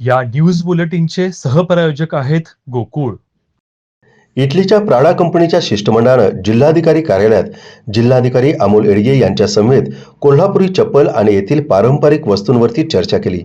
या न्यूज बुलेटिनचे सहप्रायोजक आहेत गोकुळ. इटलीच्या प्राडा कंपनीच्या शिष्टमंडळानं जिल्हाधिकारी कार्यालयात जिल्हाधिकारी अमोल एडगे यांच्या समवेत कोल्हापुरी चप्पल आणि येथील पारंपरिक वस्तूंवरती चर्चा केली.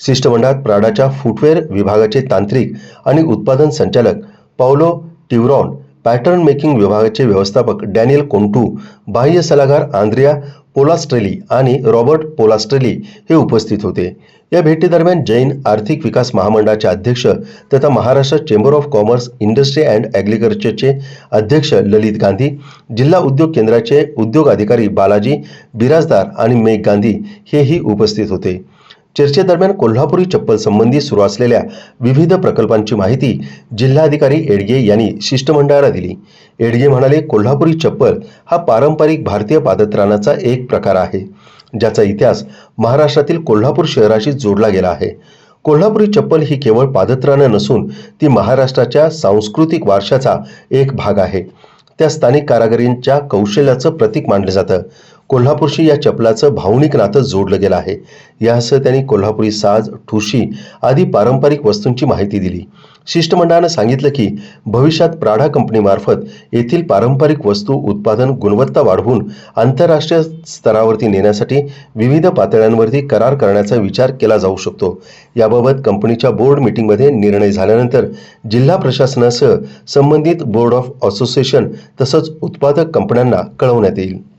शिष्टमंडळात प्राडाच्या फुटवेअर विभागाचे तांत्रिक आणि उत्पादन संचालक पावलो टिवरॉन पॅटर्न मेकिंग विभागाचे व्यवस्थापक डॅनियल कोंटू बाह्य सल्लागार आंद्रिया पोलास्ट्रेली आणि रॉबर्ट पोलास्ट्रेली हे उपस्थित होते. या भेटीदरम्यान जैन आर्थिक विकास महामंडळाचे अध्यक्ष तथा Maharashtra chamber of commerce industry and ॲग्रिकल्चरचे अध्यक्ष ललित गांधी जिल्हा उद्योग केंद्राचे उद्योग अधिकारी बालाजी बिराजदार आणि मेघ गांधी हेही उपस्थित होते. चर्चेदरम्यान कोल्हापुरी चप्पल संबंधी सुरू असलेल्या विविध प्रकल्पांची माहिती जिल्हाधिकारी एडगे यांनी शिष्टमंडळाला दिली. एडगे म्हणाले कोल्हापुरी चप्पल हा पारंपरिक भारतीय पादत्राणाचा एक प्रकार आहे ज्याचा इतिहास महाराष्ट्रातील कोल्हापूर शहराशी जोडला गेला आहे. कोल्हापुरी चप्पल ही केवळ पादत्राणं नसून ती महाराष्ट्राच्या सांस्कृतिक वारशाचा एक भाग आहे. त्या स्थानिक कारागिरींच्या कौशल्याचं प्रतीक मानलं जातं. कोल्हापूरशी या चपलाचं भावनिक नातं जोडलं गेलं आहे. यासह त्यांनी कोल्हापुरी साज ठुशी आदी पारंपरिक वस्तूंची माहिती दिली. शिष्टमंडळानं सांगितलं की भविष्यात प्राढा कंपनीमार्फत येथील पारंपरिक वस्तू उत्पादन गुणवत्ता वाढवून आंतरराष्ट्रीय स्तरावरती नेण्यासाठी विविध पातळ्यांवरती करार करण्याचा विचार केला जाऊ शकतो. याबाबत कंपनीच्या बोर्ड मीटिंगमध्ये निर्णय झाल्यानंतर जिल्हा प्रशासनासह संबंधित बोर्ड ऑफ असोसिएशन तसंच उत्पादक कंपन्यांना कळवण्यात येईल.